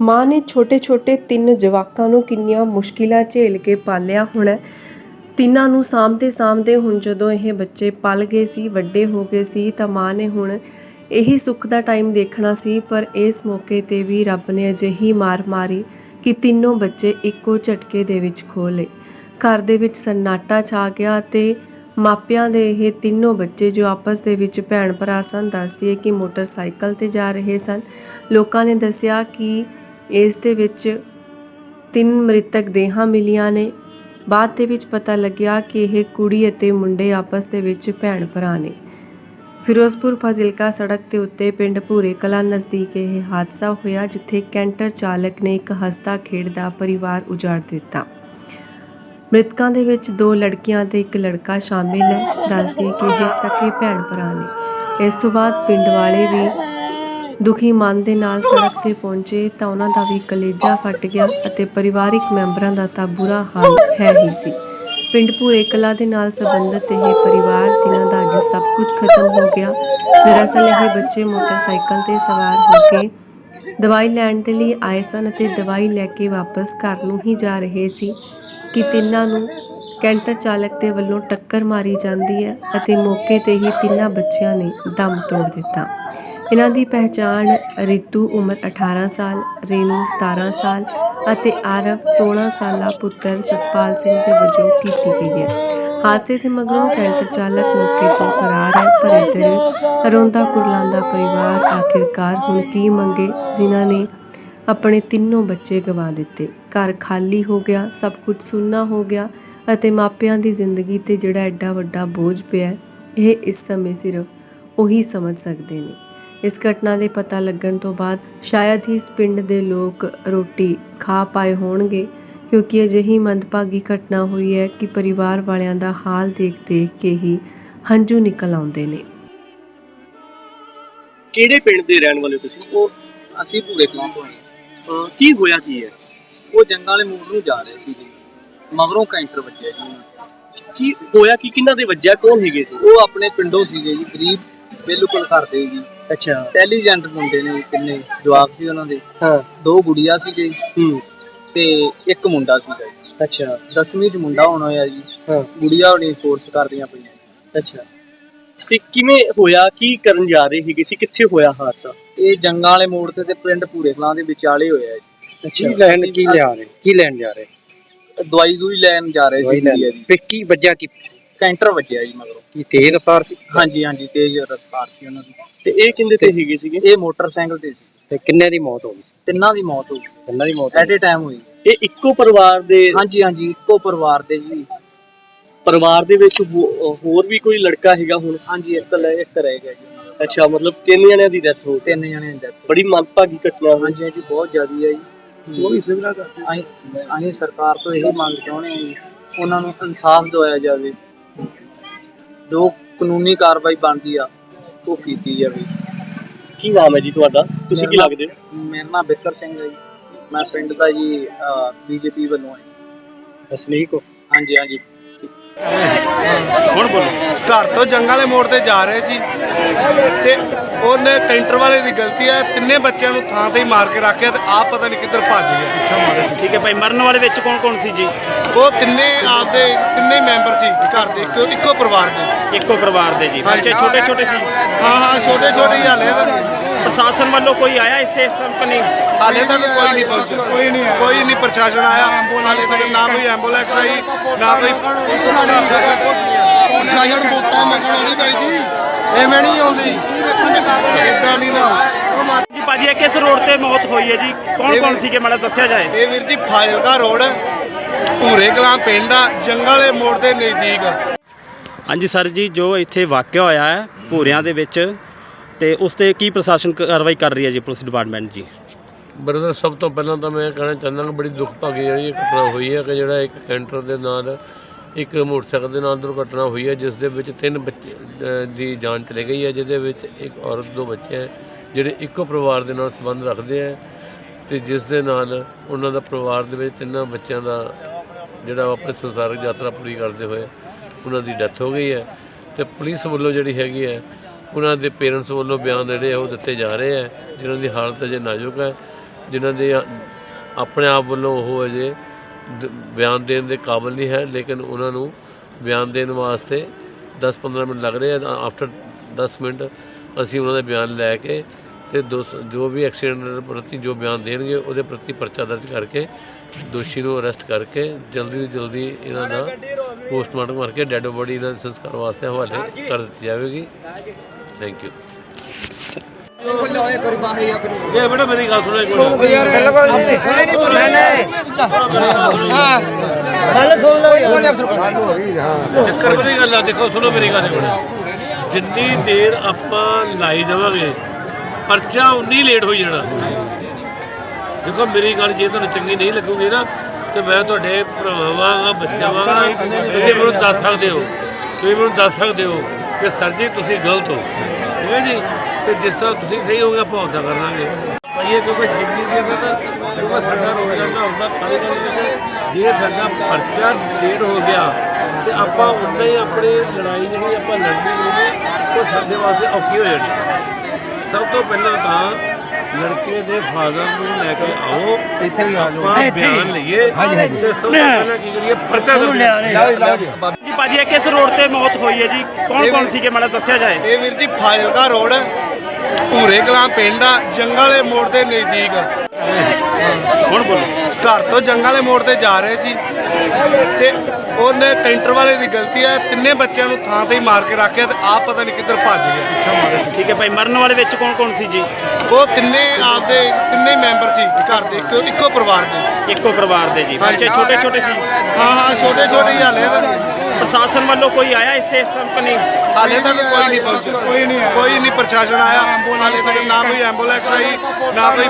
ਮਾਂ ਨੇ ਛੋਟੇ-ਛੋਟੇ ਤਿੰਨ ਜਵਾਕਾਂ ਨੂੰ ਕਿੰਨੀਆਂ ਮੁਸ਼ਕਿਲਾਂ ਝੇਲ ਕੇ ਪਾਲਿਆ ਹੋਣਾ ਤਿੰਨਾਂ ਨੂੰ ਸਾਂਭਦੇ ਸਾਂਭਦੇ ਹੁਣ ਜਦੋਂ ਇਹ ਬੱਚੇ ਪਲ ਗਏ ਸੀ, ਵੱਡੇ ਹੋ ਗਏ ਸੀ, ਤਾਂ ਮਾਂ ਨੇ ਹੁਣ ਇਹੀ ਸੁੱਖ ਦਾ ਟਾਈਮ ਦੇਖਣਾ ਸੀ, ਪਰ ਇਸ ਮੌਕੇ ਤੇ ਵੀ ਰੱਬ ਨੇ ਅਜਿਹੀ ਮਾਰ ਮਾਰੀ ਕਿ ਤਿੰਨੋਂ ਬੱਚੇ ਇੱਕੋ ਝਟਕੇ ਦੇ ਵਿੱਚ ਖੋ ਲਏ। ਘਰ ਦੇ ਵਿੱਚ ਸੰਨਾਟਾ ਛਾ ਗਿਆ ਤੇ ਮਾਪਿਆਂ ਦੇ ਇਹ ਤਿੰਨੋਂ ਬੱਚੇ ਜੋ ਆਪਸ ਦੇ ਵਿੱਚ ਭੈਣ ਭਰਾ ਸਨ, ਦੱਸਦੀ ਹੈ ਕਿ ਮੋਟਰਸਾਈਕਲ ਤੇ ਜਾ ਰਹੇ ਸਨ। ਲੋਕਾਂ ਨੇ ਦੱਸਿਆ ਕਿ ਇਸ ਦੇ ਵਿੱਚ ਤਿੰਨ ਮ੍ਰਿਤਕ ਦੇਹਾਂ ਮਿਲੀਆਂ ਨੇ। ਬਾਅਦ ਦੇ ਵਿੱਚ ਪਤਾ ਲੱਗਿਆ ਕਿ ਇਹ ਕੁੜੀ ਅਤੇ ਮੁੰਡੇ ਆਪਸ ਦੇ ਵਿੱਚ ਭੈਣ ਭਰਾ ਨੇ। ਫਿਰੋਜ਼ਪੁਰ ਫਾਜ਼ਿਲਕਾ ਸੜਕ ਦੇ ਉੱਤੇ ਪਿੰਡ ਭੂਰੇ ਕਲਾਂ ਨਜ਼ਦੀਕ ਇਹ ਹਾਦਸਾ ਹੋਇਆ, ਜਿੱਥੇ ਕੈਂਟਰ ਚਾਲਕ ਨੇ ਇੱਕ ਹਸਤਾ ਖੇਡਦਾ ਪਰਿਵਾਰ ਉਜਾੜ ਦਿੱਤਾ। ਮ੍ਰਿਤਕਾਂ ਦੇ ਵਿੱਚ ਦੋ ਲੜਕੀਆਂ ਤੇ ਇੱਕ ਲੜਕਾ ਸ਼ਾਮਿਲ ਹੈ। ਦੱਸਦੀ ਕਿ ਇਹ ਸਕੇ ਭੈਣ ਭਰਾ ਨੇ। ਇਸ ਤੋਂ ਬਾਅਦ ਪਿੰਡ ਵਾਲੇ ਵੀ ਦੁਖੀ ਮਨ ਦੇ ਨਾਲ ਸੜਕ ਤੇ ਪਹੁੰਚੇ ਤਾਂ ਉਹਨਾਂ ਦਾ ਵੀ ਕਲੇਜਾ ਫਟ ਗਿਆ ਅਤੇ ਪਰਿਵਾਰਿਕ ਮੈਂਬਰਾਂ ਦਾ ਤਾਂ ਬੁਰਾ ਹਾਲ ਹੈ ਹੀ ਸੀ। ਪਿੰਡ ਭੂਰੇ ਕਲਾ ਦੇ ਨਾਲ ਸੰਬੰਧਿਤ ਇਹ ਪਰਿਵਾਰ, ਜਿਨ੍ਹਾਂ ਦਾ ਅੱਜ ਸਭ ਕੁਝ ਖਤਮ ਹੋ ਗਿਆ, ਦਰਅਸਲ ਇਹ ਬੱਚੇ ਮੋਟਰਸਾਈਕਲ ਤੇ ਸਵਾਰ ਹੋ ਕੇ ਦਵਾਈ ਲੈਣ ਦੇ ਲਈ ਆਏ ਸਨ ਅਤੇ ਦਵਾਈ ਲੈ ਕੇ ਵਾਪਸ ਘਰ ਨੂੰ ਹੀ ਜਾ ਰਹੇ ਸੀ ਕਿ ਤਿੰਨਾਂ ਨੂੰ ਕੈਂਟਰ ਚਾਲਕ ਦੇ ਵੱਲੋਂ ਟੱਕਰ ਮਾਰੀ ਜਾਂਦੀ ਹੈ ਅਤੇ ਮੌਕੇ ਤੇ ਹੀ ਤਿੰਨਾਂ ਬੱਚਿਆਂ ਨੇ ਦਮ ਤੋੜ ਦਿੱਤਾ। ਇਹਨਾਂ ਦੀ ਪਹਿਚਾਣ ਰਿਤੂ ਉਮਰ 18 ਸਾਲ, ਰੇਨੂ 17 ਸਾਲ ਅਤੇ ਆਰਵ 16 ਸਾਲਾ ਪੁੱਤਰ ਸਤਪਾਲ ਸਿੰਘ ਦੇ ਵਜੋਂ ਕੀਤੀ ਗਈ ਹੈ। ਹਾਦਸੇ ਦੇ ਮਗਰੋਂ ਕੈਂਟਰ ਚਾਲਕ ਮੌਕੇ ਤੋਂ ਫਰਾਰ ਹੈ, ਪਰ ਇੱਧਰ ਰੋਂਦਾ ਕੁਰਲਾਂਦਾ ਪਰਿਵਾਰ ਆਖਿਰਕਾਰ ਹੁਣ ਕੀ ਮੰਗੇ, ਜਿਨ੍ਹਾਂ ਨੇ ਆਪਣੇ ਤਿੰਨੋਂ ਬੱਚੇ ਗਵਾ ਦਿੱਤੇ। ਘਰ ਖਾਲੀ ਹੋ ਗਿਆ, ਸਭ ਕੁਝ ਸੁੰਨਾ ਹੋ ਗਿਆ ਅਤੇ ਮਾਪਿਆਂ ਦੀ ਜ਼ਿੰਦਗੀ ਤੇ ਜਿਹੜਾ ਐਡਾ ਵੱਡਾ ਬੋਝ ਪਿਆ ਇਹ ਇਸ ਸਮੇਂ ਸਿਰਫ ਉਹੀ ਸਮਝ ਸਕਦੇ ਨੇ। ਇਸ ਘਟਨਾ ਦੇ ਪਤਾ ਲੱਗਣ ਤੋਂ ਬਾਅਦ ਸ਼ਾਇਦ ਹੀ ਇਸ ਪਿੰਡ ਦੇ ਲੋਕ ਰੋਟੀ ਖਾ ਪਾਏ ਹੋਣਗੇ ਕਿਉਂਕਿ ਅਜਿਹੀ ਮੰਦਭਾਗੀ ਘਟਨਾ ਹੋਈ ਹੈ ਕਿ ਪਰਿਵਾਰ ਵਾਲਿਆਂ ਦਾ ਹਾਲ ਦੇਖ ਦੇਖ ਕੇ ਹੀ ਹੰਝੂ ਨਿਕਲ ਆਉਂਦੇ ਨੇ। ਕਿਹੜੇ ਪਿੰਡ ਦੇ ਰਹਿਣ ਵਾਲੇ ਤੁਸੀਂ? ਉਹ ਅਸੀਂ ਪੂਰੇ ਕਲਾਂ ਤੋਂ ਆਏ ਹਾਂ। ਅਹ ਕੀ ਹੋਇਆ ਕੀ ਹੈ? ਉਹ ਜੰਗਾਂ ਵਾਲੇ ਮੂਡ ਨੂੰ ਜਾ ਰਹੇ ਸੀ ਜੀ ਮਗਰੋਂ ਕੈਂਟਰ ਵੱਜਿਆ ਜੀ ਉਹਨਾਂ। ਕੀ ਹੋਇਆ ਕੀ? ਕਿੰਨਾ ਦੇ ਵੱਜਿਆ? ਕੌਣ ਹੈਗੇ ਸੀ ਉਹ ਆਪਣੇ ਪਿੰਡੋਂ ਸੀਗੇ ਜੀ ਗਰੀਬ ਬਿਲਕੁਲ ਕਰਦੇ ਜੀ। ਅੱਛਾ। ਇੰਟੈਲੀਜੈਂਟ ਹੁੰਦੇ ਨੇ ਕਿੰਨੇ ਜਵਾਬ ਸੀ ਉਹਨਾਂ ਦੇ। ਹਾਂ। ਦੋ ਗੁੜੀਆਂ ਸੀਗੇ। ਹੂੰ। ਤੇ ਇੱਕ ਮੁੰਡਾ ਸੀਗਾ ਜੀ। ਅੱਛਾ। 10ਵੀਂ ਚ ਮੁੰਡਾ ਹੋਣਾ ਹੋਇਆ ਜੀ। ਹਾਂ। ਗੁੜੀਆਂ ਹੋਣੀ ਕੋਰਸ ਕਰਦੀਆਂ ਪਈਆਂ। ਅੱਛਾ। ਤੇ ਕਿਵੇਂ ਹੋਇਆ? ਕੀ ਕਰਨ ਜਾ ਰਹੇ ਹੈਗੇ ਸੀ? ਕਿੱਥੇ ਹੋਇਆ ਹਾਦਸਾ? ਇਹ ਜੰਗਾਂ ਵਾਲੇ ਮੋੜ ਤੇ ਤੇ ਪਿੰਡ ਪੂਰੇ ਕਲਾਂ ਦੇ ਵਿਚਾਲੇ ਹੋਇਆ ਜੀ। ਅੱਛਾ। ਲੈਣ ਕੀ ਲਿਆ ਰਹੇ? ਕੀ ਲੈਣ ਜਾ ਰਹੇ? ਦਵਾਈ ਦੂਈ ਲੈਣ ਜਾ ਰਹੇ ਸੀ ਗੁੜੀਆ ਜੀ। ਤੇ ਕੀ ਵੱਜਿਆ ਕੀ? ਕੈਂਟਰ ਵੱਜਿਆ ਜੀ ਮਗਰੋਂ। ਕੀ ਤੇਜ਼ ਰਫ਼ਤਾਰ ਸੀ? ਹਾਂਜੀ ਹਾਂਜੀ ਤੇਜ਼ ਰਫ਼ਤਾਰ ਸੀ ਉਹਨਾਂ ਦੀ। ਤੇ ਇਹ ਕਿੰਦੇ ਤੇ ਹੈਗੇ ਸੀਗੇ ਇਹ ਮੋਟਰਸਾਈਕਲ ਤੇ ਸੀ। ਤੇ ਕਿੰਨੇ ਦੀ ਮੌਤ ਹੋ ਗਈ? ਤਿੰਨਾਂ ਦੀ ਮੌਤ ਹੋ ਗਈ। ਕਿੰਨਾਂ ਦੀ ਮੌਤ ਐਟ ਏ ਟਾਈਮ ਹੋਈ। ਇਹ ਇੱਕੋ ਪਰਿਵਾਰ ਦੇ ਹਾਂਜੀ ਹਾਂਜੀ ਇੱਕੋ ਪਰਿਵਾਰ ਦੇ ਜੀ। ਪਰਿਵਾਰ ਦੇ ਵਿੱਚ ਹੋਰ ਵੀ ਕੋਈ ਲੜਕਾ ਹੈਗਾ ਹੁਣ? ਹਾਂਜੀ ਇੱਕ ਲੈ ਇੱਕ ਰਹਿ ਗਿਆ ਜੀ। ਅੱਛਾ ਮਤਲਬ ਤਿੰਨ ਜਣਿਆਂ ਦੀ ਡੈਥ ਹੋ ਗਈ। ਤਿੰਨ ਜਣੇ ਦੀ death ਬੜੀ ਮੰਦਭਾਗੀ ਘਟਨਾ ਹੋਈ। ਹਾਂਜੀ ਹਾਂਜੀ ਬਹੁਤ ਜ਼ਿਆਦੀ ਹੈ ਜੀ। ਉਹ ਵੀ ਸਿਵਲਾ ਕਰਦੇ ਅਸੀਂ ਅਸੀਂ ਸਰਕਾਰ ਤੋਂ ਇਹੀ ਮੰਗ ਚਾਹੁੰਦੇ ਹਾਂ ਜੀ ਉਹਨਾਂ ਨੂੰ ਇਨਸਾਫ ਦਿਵਾਇਆ ਜਾਵੇ। ਜੋ ਕਾਨੂੰਨੀ ਕਾਰਵਾਈ ਬਣਦੀ ਆ ਉਹ ਕੀਤੀ ਜਾਵੇ। ਕੀ ਨਾਮ ਹੈ ਜੀ ਤੁਹਾਡਾ? ਤੁਸੀਂ ਕੀ ਮੇਰਾ- ਲੱਗਦੇ ਹੋ? ਮੇਰਾ ਨਾਮ ਬਿਕਰ ਸਿੰਘ ਹੈ ਜੀ। ਮੈਂ ਪਿੰਡ ਦਾ ਜੀ ਬੀਜੇਪੀ ਵੱਲੋਂ ਹਾਂ ਅਸਲੀਕ ਹੋ। ਹਾਂਜੀ ਹਾਂਜੀ। ਹੁਣ ਬੋਲੋ। ਘਰ ਤੋਂ ਜੰਗਲ ਵਾਲੇ ਮੋੜ ਤੇ ਜਾ ਰਹੇ ਸੀ। ਤੇ ਉਹਨੇ ਕੈਂਟਰ ਵਾਲੇ ਦੀ ਗਲਤੀ ਹੈ ਤਿੰਨੇ ਬੱਚਿਆਂ ਨੂੰ ਥਾਂ ਤੇ ਹੀ ਮਾਰ ਕੇ ਰੱਖਿਆ ਤੇ ਆਪ ਪਤਾ ਨਹੀਂ ਕਿੱਧਰ ਭੱਜ ਗਿਆ। ਪਿੱਛੋਂ ਮਾਰੇ ਠੀਕ ਹੈ ਭਾਈ ਮਰਨ ਵਾਲੇ ਵਿੱਚ ਕੌਣ ਕੌਣ ਸੀ ਜੀ? ਉਹ ਤਿੰਨੇ ਆਪਦੇ ਤਿੰਨੇ ਮੈਂਬਰ ਸੀ ਘਰ ਦੇ ਇੱਕੋ ਇੱਕੋ ਪਰਿਵਾਰ ਦੇ। ਇੱਕੋ ਪਰਿਵਾਰ ਦੇ ਜੀ। ਬੱਚੇ ਛੋਟੇ ਛੋਟੇ ਸੀ। ਹਾਂ ਹਾਂ ਛੋਟੇ ਛੋਟੇ ਹੀ ਹਾਲੇ ਤਾਂ। ਪ੍ਰਸ਼ਾਸਨ ਵੱਲੋਂ ਕੋਈ ਆਇਆ ਇਸ ਤੇ ਨਹੀਂ? ਹਾਲੇ ਤੱਕ ਕੋਈ ਨਹੀਂ ਪਹੁੰਚਿਆ। ਕੋਈ ਨਹੀਂ ਕੋਈ ਨਹੀਂ ਪ੍ਰਸ਼ਾਸਨ ਆਇਆ। ਹਾਲੇ ਤੱਕ ਨਾ ਕੋਈ ਐਂਬੂਲੈਂਸ ਆਈ ਨਾ ਕੋਈ ਪ੍ਰਸ਼ਾਸਨ ਵੋਟਾਂ ਮੰਗਣ ਆਉਂਦੀ ਬਾਈ ਜੀ ਐਵੇਂ ਨਹੀਂ ਆਉਂਦੀ। ਇਦਾਂ ਨਹੀਂ ਨਾ। ਜੀ ਭਾਜੀ ਇਹ ਕਿਸ ਰੋਡ ਤੇ ਮੌਤ ਹੋਈ ਹੈ ਜੀ। ਕੌਣ ਕੌਣ ਸੀਗੇ ਮੈਨੂੰ ਦੱਸਿਆ ਜਾਏ? ਇਹ ਵੀਰ ਜੀ ਫਾਜ਼ਿਲਕਾ ਰੋਡ ਭੂਰੇ ਕਲਾਂ ਪਿੰਡ ਆ ਜੰਗਲ ਵਾਲੇ ਮੋੜ ਦੇ ਨਜ਼ਦੀਕ ਹਾਂਜੀ ਸਰ ਜੀ ਜੋ ਇੱਥੇ ਵਾਕਿਆ ਹੋਇਆ ਹੈ ਭੂਰਿਆਂ ਦੇ ਵਿੱਚ ਤੇ ਉਸ ਤੇ ਕੀ ਪ੍ਰਸ਼ਾਸਨ ਕਾਰਵਾਈ ਕਰ ਰਹੀ ਹੈ ਜੀ ਪੁਲਿਸ ਡਿਪਾਰਟਮੈਂਟ ਜੀ? ਬਰਦਰ ਸਭ ਤੋਂ ਪਹਿਲਾਂ ਤਾਂ ਮੈਂ ਕਹਿਣਾ ਚਾਹੁੰਦਾ ਕਿ ਬੜੀ ਦੁਖਭਾਗੀ ਜਿਹੜੀ ਇਹ ਘਟਨਾ ਹੋਈ ਹੈ ਕਿ ਜਿਹੜਾ ਇੱਕ ਕੈਂਟਰ ਦੇ ਨਾਲ ਇੱਕ ਮੋਟਰਸਾਈਕਲ ਦੇ ਨਾਲ ਦੁਰਘਟਨਾ ਹੋਈ ਹੈ, ਜਿਸ ਦੇ ਵਿੱਚ ਤਿੰਨ ਬੱਚੇ ਦੀ ਜਾਨ ਚਲੀ ਗਈ ਹੈ, ਜਿਹਦੇ ਵਿੱਚ ਇੱਕ ਔਰਤ, ਦੋ ਬੱਚੇ ਹੈ, ਜਿਹੜੇ ਇੱਕੋ ਪਰਿਵਾਰ ਦੇ ਨਾਲ ਸੰਬੰਧ ਰੱਖਦੇ ਹੈ ਤੇ ਜਿਸ ਦੇ ਨਾਲ ਉਹਨਾਂ ਦਾ ਪਰਿਵਾਰ ਦੇ ਵਿੱਚ ਤਿੰਨਾਂ ਬੱਚਿਆਂ ਦਾ ਜਿਹੜਾ ਉਹ ਆਪਣੀ ਸੰਸਾਰਿਕ ਯਾਤਰਾ ਪੂਰੀ ਕਰਦੇ ਹੋਏ ਉਹਨਾਂ ਦੀ ਡੈਥ ਹੋ ਗਈ ਹੈ ਤੇ ਪੁਲਿਸ ਵੱਲੋਂ ਜਿਹੜੀ ਹੈਗੀ ਹੈ, ਉਹਨਾਂ ਦੇ ਪੇਰੈਂਟਸ ਵੱਲੋਂ ਬਿਆਨ ਜਿਹੜੇ ਉਹ ਦਿੱਤੇ ਜਾ ਰਹੇ ਹੈ, ਜਿਨ੍ਹਾਂ ਦੀ ਹਾਲਤ ਅਜੇ ਨਾਜ਼ੁਕ ਹੈ, ਜਿਨ੍ਹਾਂ ਦੇ ਆਪਣੇ ਆਪ ਵੱਲੋਂ ਉਹ ਅਜੇ ਬਿਆਨ ਦੇਣ ਦੇ ਕਾਬਿਲ ਨਹੀਂ ਹੈ, ਲੇਕਿਨ ਉਹਨਾਂ ਨੂੰ ਬਿਆਨ ਦੇਣ ਵਾਸਤੇ 10-15 ਮਿੰਟ ਲੱਗ ਰਹੇ ਆ ਆਫਟਰ 10 ਮਿੰਟ ਅਸੀਂ ਉਹਨਾਂ ਦਾ ਬਿਆਨ ਲੈ ਕੇ ਤੇ ਦੋ ਜੋ ਵੀ ਐਕਸੀਡੈਂਟ ਪ੍ਰਤੀ ਜੋ ਬਿਆਨ ਦੇਣਗੇ, ਉਹਦੇ ਪ੍ਰਤੀ ਪਰਚਾ ਦਰਜ ਕਰਕੇ ਦੋਸ਼ੀ ਨੂੰ ਅਰੈਸਟ ਕਰਕੇ ਜਲਦੀ ਤੋਂ ਜਲਦੀ ਇਹਨਾਂ ਦਾ ਪੋਸਟਮਾਰਟਮ ਕਰਕੇ ਡੈੱਡ ਬੋਡੀ ਇਹਨਾਂ ਦੇ ਸੰਸਕਾਰ ਵਾਸਤੇ ਹਵਾਲੇ ਕਰ ਦਿੱਤੀ ਜਾਵੇਗੀ। ਥੈਂਕ ਯੂ ਇਹ ਬੜਾ ਮੇਰੀ ਗੱਲ ਸੁਣੋ ਇੱਕ ਮਿੰਟ। ਚੱਕਰ ਬੜੀ ਗੱਲ ਆ ਦੇਖੋ ਸੁਣੋ ਮੇਰੀ ਗੱਲ ਹੁਣ ਜਿੰਨੀ ਦੇਰ ਆਪਾਂ ਲਾਈ ਜਾਵਾਂਗੇ ਪਰਚਾ ਉਨੀ ਲੇਟ ਹੋਈ ਜਾਣਾ। ਦੇਖੋ ਮੇਰੀ ਗੱਲ ਜੇ ਤੁਹਾਨੂੰ ਚੰਗੀ ਨਹੀਂ ਲੱਗੂਗੀ ਨਾ ਤੇ ਮੈਂ ਤੁਹਾਡੇ ਭਰਾਵਾਂ ਵਾਂਗਾ ਬੱਚਿਆਂ ਵਾਂਗਾ ਤੁਸੀਂ ਮੈਨੂੰ ਦੱਸ ਸਕਦੇ ਹੋ। ਤੁਸੀਂ ਮੈਨੂੰ ਦੱਸ ਸਕਦੇ ਹੋ ਕਿ ਸਰ ਜੀ ਤੁਸੀਂ ਗਲਤ ਹੋ। ਠੀਕ ਹੈ ਜੀ? ਤੇ ਜਿਸ ਤਰ੍ਹਾਂ ਤੁਸੀਂ ਸਹੀ ਹੋਗੇ ਆਪਾਂ ਉੱਦਾਂ ਕਰ ਲਾਂਗੇ। ਭਾਈ ਇਹ ਕਿਉਂਕਿ ਜ਼ਿੰਦਗੀ ਦੇ ਅੰਦਰ ਤਾਂ ਕਿਉਂਕਿ ਸਾਡਾ ਰੋਜ਼ਾਨਾ ਦਾ ਹੁੰਦਾ ਕਾਹਦੇ ਕਾਹਦੇ ਜੇ ਸਾਡਾ ਪਰਚਾ ਲੇਟ ਹੋ ਗਿਆ ਤੇ ਆਪਾਂ ਉਦਾਂ ਹੀ ਆਪਣੀ ਲੜਾਈ ਜਿਹੜੀ ਆਪਾਂ ਲੜਨੀ ਹੋਣੀ ਉਹ ਸਾਡੇ ਵਾਸਤੇ ਔਖੀ ਹੋ ਜਾਣੀ। ਸਭ ਤੋਂ ਪਹਿਲਾਂ ਤਾਂ ਲੜਕੇ ਦੇ ਫਾਦਰ ਨੂੰ ਲੈ ਕੇ ਆਓ ਇੱਥੇ ਵੀ ਆ ਜਾਓ। ਬਿਆਨ ਲਈਏ ਤੇ ਸਭ ਤੋਂ ਪਹਿਲਾਂ ਕੀ ਕਰੀਏ? ਪਰਚਾ ਕਰੀਏ ਜੀ ਭਾਜੀ ਇਹ ਕਿਸ ਰੋਡ ਤੇ ਮੌਤ ਹੋਈ ਹੈ ਜੀ? ਕੌਣ ਕੌਣ ਸੀਗੇ? ਮੈਨੂੰ ਦੱਸਿਆ ਜਾਏ। ਇਹ ਵੀਰ ਜੀ ਫਾਜ਼ਿਲਕਾ ਰੋਡ ਭੂਰੇ ਕਲਾਂ ਪਿੰਡ ਆ ਜੰਗਲ ਵਾਲੇ ਮੋੜ ਦੇ ਨਜ਼ਦੀਕ। ਹੁਣ ਬੋਲੋ? ਘਰ ਤੋਂ ਜੰਗਲ ਵਾਲੇ ਮੋੜ ਤੇ ਜਾ ਰਹੇ ਸੀ। ਤੇ ਉਹਨੇ ਕੈਂਟਰ ਵਾਲੇ ਦੀ ਗਲਤੀ ਹੈ ਤਿੰਨੇ ਬੱਚਿਆਂ ਨੂੰ ਥਾਂ ਤੇ ਹੀ ਮਾਰ ਕੇ ਰੱਖਿਆ ਤੇ ਆਪ ਪਤਾ ਨਹੀਂ ਕਿੱਧਰ ਭੱਜ ਗਿਆ ਪਿੱਛੋਂ ਮਾਰੇ ਠੀਕ ਹੈ ਭਾਈ ਮਰਨ ਵਾਲੇ ਵਿੱਚ ਕੌਣ ਕੌਣ ਸੀ ਜੀ? ਉਹ ਤਿੰਨੇ ਆਪਦੇ ਤਿੰਨੇ ਹੀ ਮੈਂਬਰ ਸੀ ਘਰ ਦੇ ਇੱਕੋ ਇੱਕੋ ਪਰਿਵਾਰ ਦੇ। ਇੱਕੋ ਪਰਿਵਾਰ ਦੇ ਜੀ। ਬੱਚੇ ਛੋਟੇ ਛੋਟੇ ਸੀ? ਹਾਂ ਹਾਂ ਛੋਟੇ ਛੋਟੇ ਹੀ ਹਾਲੇ ਤਾਂ ਪ੍ਰਸ਼ਾਸਨ ਵੱਲੋਂ ਕੋਈ ਆਇਆ ਇਸ ਤੇ ਇਸ ਟਾਈਮ ਨਹੀਂ। ਹਾਲੇ ਤੱਕ ਕੋਈ ਨਹੀਂ ਪਹੁੰਚਿਆ। ਕੋਈ ਨਹੀਂ ਕੋਈ ਨਹੀਂ ਪ੍ਰਸ਼ਾਸਨ ਆਇਆ। ਹਾਲੇ ਤੱਕ ਨਾ ਕੋਈ ਐਂਬੂਲੈਂਸ ਆਈ ਨਾ ਕੋਈ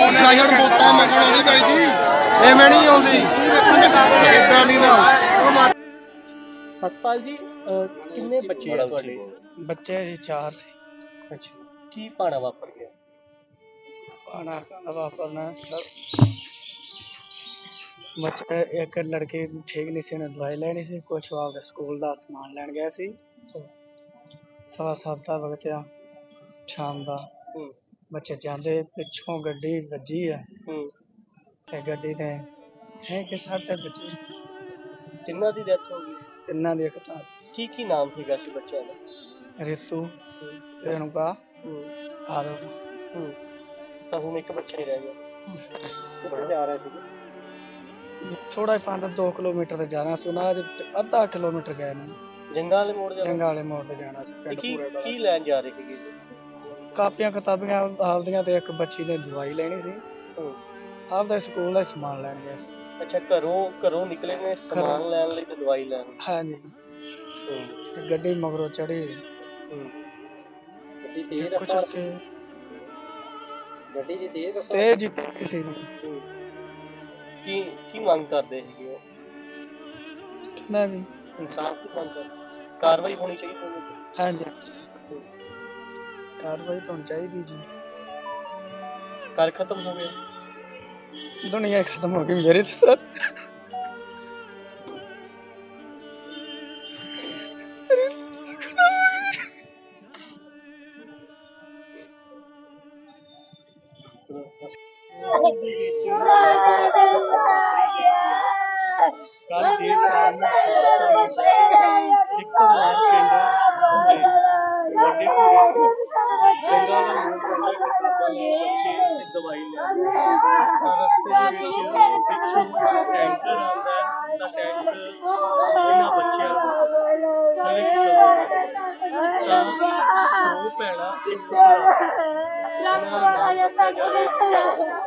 ਪ੍ਰਸ਼ਾਸਨ ਬੋਤਾਂ ਮੰਗਣ ਆਉਂਦੀ ਭਾਈ ਜੀ। ਐਵੇਂ ਨਹੀਂ ਆਉਂਦੀ। ਇਦਾਂ ਨਹੀਂ ਨਾ ਸਤਪਾਲ ਜੀ ਕਿੰਨੇ ਬੱਚੇ ਆ ਤੁਹਾਡੇ? ਬੱਚੇ ਜੀ ਚਾਰ ਸੀ। ਅੱਛਾ। ਕੀ ਪਾਣਾ ਵਾਪਰ ਗਿਆ? ਪਾਣਾ ਵਾਪਰਨਾ ਸਰ। ਬੱਚੇ ਇੱਕ ਲੜਕੇ ਠੀਕ ਨਹੀਂ ਸੀ ਉਹਨੇ ਦਵਾਈ ਲੈਣੀ ਸੀ ਉਹ ਆਪਦੇ ਸਕੂਲ ਦਾ ਸਮਾਨ ਲੈਣ ਗਿਆ ਸੀ। ਸਵਾ ਸੱਤ ਦਾ ਵਕਤ ਆ ਸ਼ਾਮ ਦਾ। ਹੂੰ। ਬੱਚੇ ਜਾਂਦੇ ਪਿੱਛੋਂ ਗੱਡੀ ਵੱਜੀ ਆ। ਹੂੰ। ਤੇ ਗੱਡੀ ਨੇ ਹੈ ਕਿ ਸਾਡੇ ਬੱਚੇ ਤਿੰਨਾਂ ਦੀ ਡੈਥ ਹੋ ਗਈ। ਤਿੰਨਾਂ ਦੀ ਇੱਕ ਤਾਂ। ਕੀ ਕੀ ਨਾਮ ਸੀਗਾ ਸੀ ਬੱਚਿਆਂ ਦਾ? ਰਿਤੂ। ਰੇਣੂਕਾ। ਹੂੰ। ਤਾਂ ਹੁਣ ਇੱਕ ਬੱਚਾ ਹੀ ਰਹਿ ਗਿਆ। ਕਿੱਥੇ ਜਾ ਰਿਹਾ ਸੀ। ਥੋੜਾ ਹੀ ਪੰਜ 2 ਕਿਲੋਮੀਟਰ ਤੇ ਜਾਣਾ ਸੀ ਉਹਨਾਂ ਅੱਜ ਅੱਧਾ ਕਿਲੋਮੀਟਰ ਗਏ ਨੇ। ਜੰਗਾਂ ਵਾਲੇ ਮੋੜ ਜਾ ਜੰਗਾਂ ਵਾਲੇ ਮੋੜ ਤੇ ਜਾਣਾ ਸੀ ਪਿੰਡ ਕੀ ਪੂਰੇ ਦਾ ਕੀ ਲੈਣ ਜਾ ਰਹੇ ਸੀਗੇ? ਕਾਪੀਆਂ ਕਿਤਾਬੀਆਂ ਆਪਦੀਆਂ ਤੇ ਇੱਕ ਬੱਚੀ ਨੇ ਦਵਾਈ ਲੈਣੀ ਸੀ। ਹੂੰ। ਆਪਦਾ ਸਕੂਲ ਦਾ ਸਮਾਨ ਲੈਣ ਗਿਆ ਸੀ। ਅੱਛਾ ਘਰੋਂ ਘਰੋਂ ਨਿਕਲੇ ਨੇ ਸਮਾਨ ਲੈਣ ਲਈ ਤੇ ਦਵਾਈ ਲੈਣ ਹਾਂਜੀ। ਹੂੰ। ਤੇ ਗੱਡੀ ਮਗਰੋਂ ਚੜੀ ਹੂੰ। ਗੱਡੀ ਤੇ ਤੇਜ਼ ਕੁਛ ਰਫ਼ਤਾਰ ਗੱਡੀ ਜੀ ਤੇਜ਼ ਰਫ਼ਤਾਰ ਤੇ ਜਿੱਤੇ ਸੀ ਜੀ। ਹੂੰ। ਕੀ ਕੀ ਮੰਗ ਕਰਦੇ ਸੀਗੇ ਉਹ? ਮੈਂ ਵੀ ਇਨਸਾਫ ਦੀ ਮੰਗ ਕਰਦੇ ਕਾਰਵਾਈ ਹੋਣੀ ਚਾਹੀਦੀ ਉਹਦੇ ਤੇ। ਹਾਂਜੀ ਕਾਰਵਾਈ ਤਾਂ ਹੋਣੀ ਚਾਹੀਦੀ ਜੀ ਕਰ ਖਤਮ ਹੋ ਗਿਆ ਦੁਨੀਆ ਖਤਮ ਹੋ ਗਈ ਮੇਰੇ ਤੇ ਸਰ ਕੱਲ ਦੇਰ ਸ਼ਾਮ ਨੂੰ ਇੱਕ ਵਾਰ ਪਿੰਡ ਵੱਡੇ ਪੂਰੇ ਜੰਗਾਂ ਦਾ ਮੂੰਹ ਬੰਦਾ ਕਿਤਾਬਾਂ ਲੈ ਬੱਚੇ ਤੇ ਦਵਾਈ ਲੈ ਤਾਂ ਰਸਤੇ ਦੇ ਵਿੱਚ ਪਿੱਛੋਂ ਟੈਂਕਰ ਆਉਂਦਾ ਹੈ ਤਾਂ ਟੈਂਕਰ ਇਹਨਾਂ ਬੱਚਿਆਂ ਨੂੰ ਥੱਲੇ ਖਿੱਚਦਾ ਤਾਂ ਉਹ ਪੈਣਾ ਇੱਕ ਭਰਾ ਉਹਨਾਂ ਦਾ ਨਾਮ ਦੱਸਿਆ ਜਾ ਰਿਹਾ